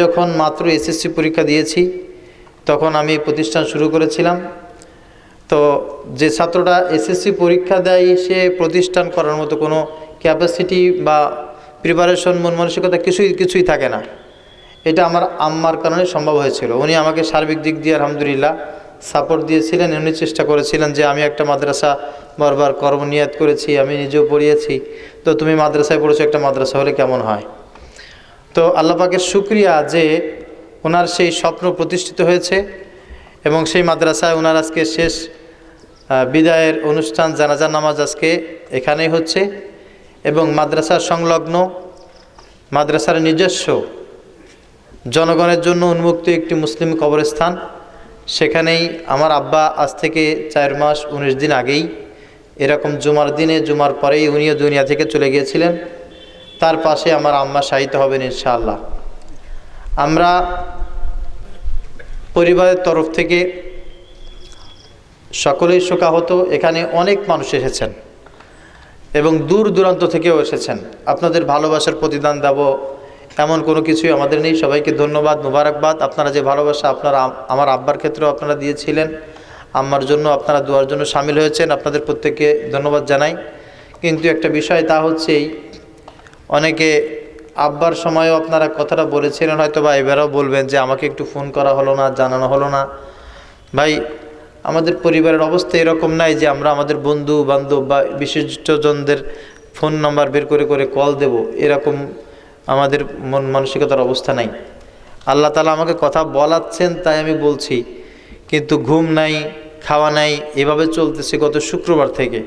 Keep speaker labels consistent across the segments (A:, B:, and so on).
A: যখন মাত্র এসএসসি পরীক্ষা দিয়েছি, তখন আমি প্রতিষ্ঠান শুরু করেছিলাম। তো যে ছাত্রটা এসএসসি পরীক্ষা দেয়, সে প্রতিষ্ঠান করার মতো কোনো ক্যাপাসিটি বা প্রিপারেশন মন মানসিকতা কিছুই কিছুই থাকে না। এটা আমার আম্মার কারণে সম্ভব হয়েছিল। উনি আমাকে সার্বিক দিক দিয়ে আলহামদুলিল্লাহ সাপোর্ট দিয়েছিলেন। উনি চেষ্টা করেছিলেন যে আমি একটা মাদ্রাসা বারবার কর্মনিয়াত করেছি, আমি নিজেও পড়িয়েছি। তো তুমি মাদ্রাসায় পড়েছো, একটা মাদ্রাসা হলে কেমন হয়? তো আল্লাহ পাকের শুক্রিয়া যে ওনার সেই স্বপ্ন প্রতিষ্ঠিত হয়েছে এবং সেই মাদ্রাসায় ওনার আজকে শেষ বিদায়ের অনুষ্ঠান জানাজা নামাজ আজকে এখানেই হচ্ছে এবং মাদ্রাসার সংলগ্ন, মাদ্রাসার নিজস্ব জনগণের জন্য উন্মুক্ত একটি মুসলিম কবরস্থান। সেখানেই আমার আব্বা আজ থেকে চার মাস, উনিশ দিন আগেই এরকম জুমার দিনে, জুমার পরেই উনিও দুনিয়া থেকে চলে গিয়েছিলেন। তার পাশে আমার আম্মা শাহিত হবেন ইনশাআল্লাহ। আমরা পরিবারের তরফ থেকে সকলেই শোকাহত, এখানে অনেক মানুষ এসেছেন এবং দূর দূরান্ত থেকেও এসেছেন। আপনাদের ভালোবাসার প্রতিদান দেব, এমন কোনো কিছুই আমাদের নেই। সবাইকে ধন্যবাদ, মুবারকবাদ। আপনারা যে ভালোবাসা আপনারা, আমার আব্বার ক্ষেত্রেও আপনারা দিয়েছিলেন, আম্মার জন্য আপনারা দুয়ার জন্য সামিল হয়েছেন। আপনাদের প্রত্যেককে ধন্যবাদ জানাই। কিন্তু একটা বিষয় তা হচ্ছেই অনেকে আব্বার সময়ও আপনারা কথাটা বলেছিলেন হয়তো বা এবারও বলবেন যে আমাকে একটু ফোন করা হলো না, জানানো হলো না। ভাই, আমাদের পরিবারের অবস্থা এরকম নাই যে আমরা আমাদের বন্ধু বান্ধব বা বিশিষ্টজনদের ফোন নাম্বার বের করে করে কল দেব। এরকম আমাদের মন মানসিকতার অবস্থা নাই। আল্লাহ তালা আমাকে কথা বলাচ্ছেন তাই আমি বলছি, কিন্তু ঘুম নাই, খাওয়া নাই, এভাবে চলতেছে গত শুক্রবার থেকে।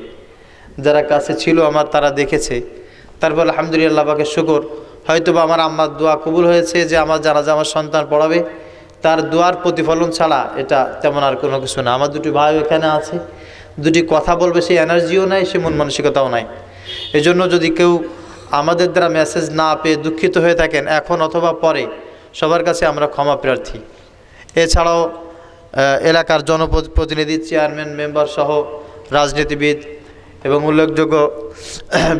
A: যারা কাছে ছিল আমার, তারা দেখেছে। তারপর আলহামদুলিল্লাহ পাকে শুকর। হয়তো বা আমার আম্মার দোয়া কবুল হয়েছে যে আমার জানাজা আমার সন্তান পড়াবে। তার দোয়ার প্রতিফলন ছাড়া এটা তেমন আর কোনো কিছু না। আমার দুটি ভাই এখানে আছে। দুটি কথা বলবে, সেই এনার্জিও নাই সে মন মানসিকতাও নাই। এজন্য যদি কেউ আমাদের দ্বারা মেসেজ না পেয়ে দুঃখিত হয়ে থাকেন, এখন অথবা পরে, সবার কাছে আমরা ক্ষমা প্রার্থী। এছাড়াও এলাকার জনপ্রতিনিধি চেয়ারম্যান মেম্বার সহ রাজনীতিবিদ এবং উল্লেখযোগ্য,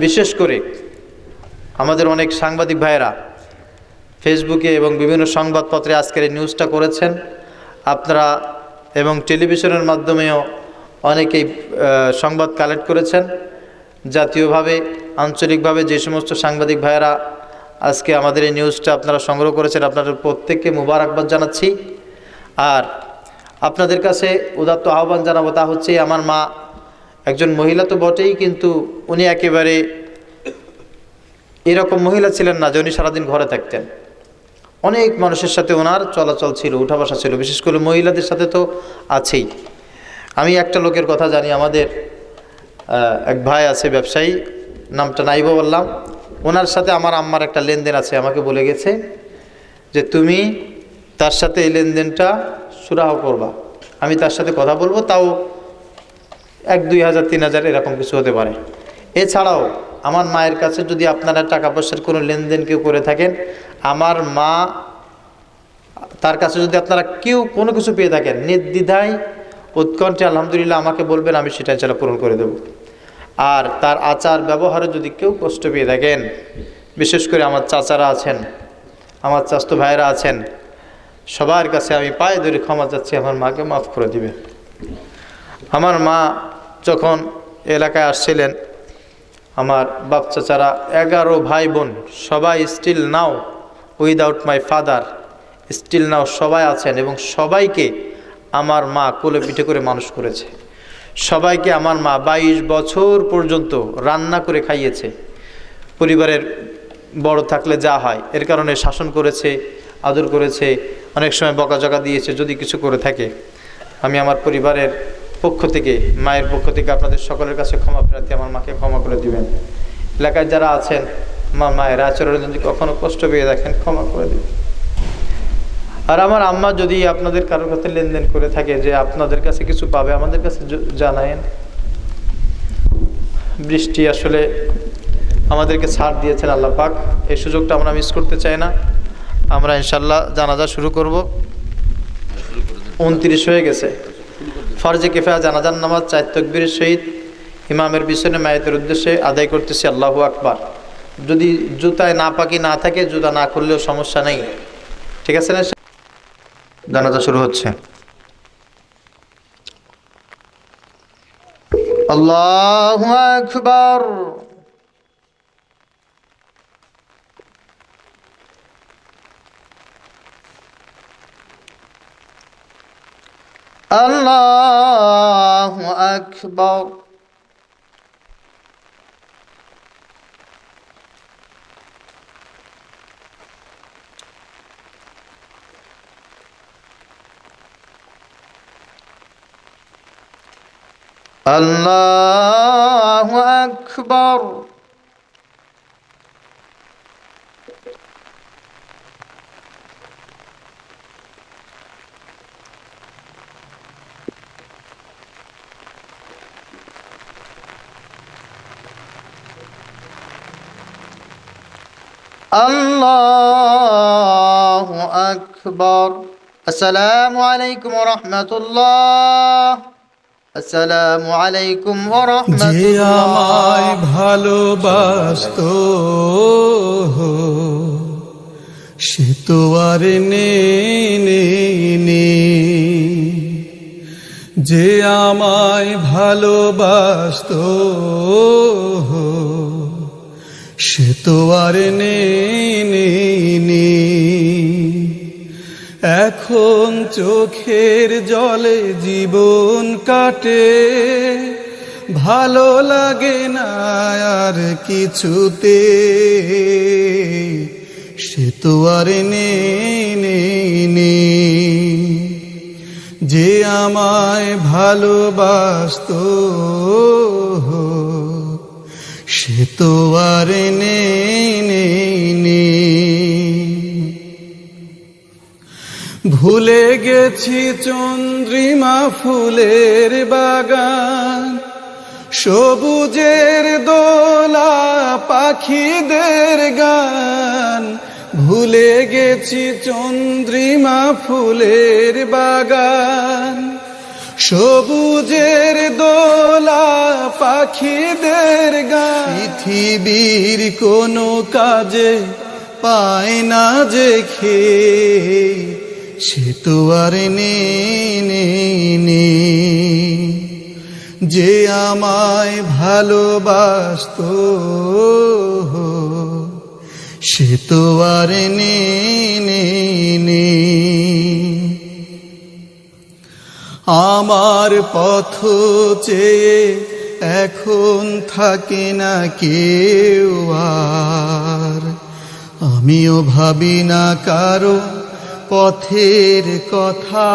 A: বিশেষ করে আমাদের অনেক সাংবাদিক ভাইয়েরা ফেসবুকে এবং বিভিন্ন সংবাদপত্রে আজকের এই নিউজটা করেছেন। আপনারা এবং টেলিভিশনের মাধ্যমেও অনেকেই সংবাদ কালেক্ট করেছেন। জাতীয়ভাবে, আঞ্চলিকভাবে যে সমস্ত সাংবাদিক ভাইয়েরা আজকে আমাদের এই নিউজটা আপনারা সংগ্রহ করেছেন, আপনাদের প্রত্যেককে মুবারকবাদ জানাচ্ছি। আর আপনাদের কাছে উদাত্ত আহ্বান জানাব তা হচ্ছে, আমার মা একজন মহিলা তো বটেই, কিন্তু উনি একেবারে এরকম মহিলা ছিলেন না যে উনি সারাদিন ঘরে থাকতেন। অনেক মানুষের সাথে ওনার চলাচল ছিল, উঠা বসা ছিল, বিশেষ করে মহিলাদের সাথে তো আছেই। আমি একটা লোকের কথা জানি, আমাদের এক ভাই আছে ব্যবসায়ী, নামটা নাইব বললাম। ওনার সাথে আমার আম্মার একটা লেনদেন আছে, আমাকে বলে গেছে যে তুমি তার সাথে এই লেনদেনটা সুরাহ করবা। আমি তার সাথে কথা বলব, তাও এক দুই হাজার, তিন হাজার এরকম কিছু হতে পারে। এছাড়াও আমার মায়ের কাছে যদি আপনারা টাকা পয়সার কোনো লেনদেন কেউ করে থাকেন, আমার মা তার কাছে যদি আপনারা কেউ কোনো কিছু পেয়ে থাকেন, নির্দ্বিধায় উৎকণ্ঠে আলহামদুলিল্লাহ আমাকে বলবেন, আমি সেটা ইনশাল্লাহ পূরণ করে দেব। আর তার আচার ব্যবহারে যদি কেউ কষ্ট পেয়ে থাকেন, বিশেষ করে আমার চাচারা আছেন, আমার চাস্তো ভাইয়েরা আছেন, সবার কাছে আমি পায়ে ধরে ক্ষমা চাচ্ছি, আমার মাকে মাফ করে দিবে আমার মা যখন এলাকায় আসছিলেন আমার বাপ চাচারা এগারো ভাই বোন সবাই still now without my father still now সবাই আছেন এবং সবাইকে আমার মা কোলে পিঠে করে মানুষ করেছে। সবাইকে আমার মা বাইশ বছর পর্যন্ত রান্না করে খাইয়েছে। পরিবারের বড় থাকলে যা হয়, এর কারণে শাসন করেছে, আদর করেছে, অনেক সময় বকাঝকা দিয়েছে, যদি কিছু করে থাকে। আমি আমার পরিবারের পক্ষ থেকে মায়ের পক্ষ থেকে আপনাদের সকলের কাছে ক্ষমা প্রার্থী আমার মাকে ক্ষমা করে দিবেন। এলাকায় যারা আছেন মা মায়ের আচরণে যদি কখনো কষ্ট পেয়ে দেখেন ক্ষমা করে দিবেন। আর আমার আম্মা যদি আপনাদের কারোর কাছে লেনদেন করে থাকে যে আপনাদের কাছে কিছু পাবে আমাদের কাছে জানায়েন। বৃষ্টি আসলে আমাদেরকে ছাড় দিয়েছেন আল্লাহ পাক। এই সুযোগটা আমরা মিস করতে চাই না। আমরা ইনশাল্লাহ জানাজা শুরু করব। উনত্রিশ হয়ে গেছে। ফরজে কিফায়া জানাজান নামাজ, চার তকবীরের সহিত ইমামের পিছনে মায়েতের উদ্দেশ্যে আদায় করতেছি, আল্লাহ আকবার। যদি জুতায় না পাকি না থাকে, জুতা না করলেও সমস্যা নেই। ঠিক আছে না জানাজা শুরু হচ্ছে। আল্লাহ আকবার। আল্লাহু আকবার আল্লাহু আকবার আল্লাহু আকবার। আসসালামু আলাইকুম ওয়া রাহমাতুল্লাহ। আসসালামু আলাইকুম রাহমাতুল্লাহ।
B: আমায় ভালোবাসত সে তো আর নেই। যে আমায় ভালোবাসত সে তো আর নেই। এখন চোখের জলে জীবন কাটে, ভালো লাগে না আর কিছুতে সে তো আর নেই। যে আমায় ভালোবাসত সে তো আর নেই। ভুলে গেছি চন্দ্রিমা ফুলের বাগান, সবুজের দোলা পাখিদের গান ভুলে গেছি চন্দ্রিমা ফুলের বাগান সবুজের দোলা পাখিদের গান পৃথিবীর কোনো কাজে পায় না খেয়ে। সে তো আর নেই। যে আমায় ভালোবাসত, সে তো আর নেই আমার পথ চেয়ে এখন থাকে না কেউ আর। আমিও ভাবি না কারও পথের কথা।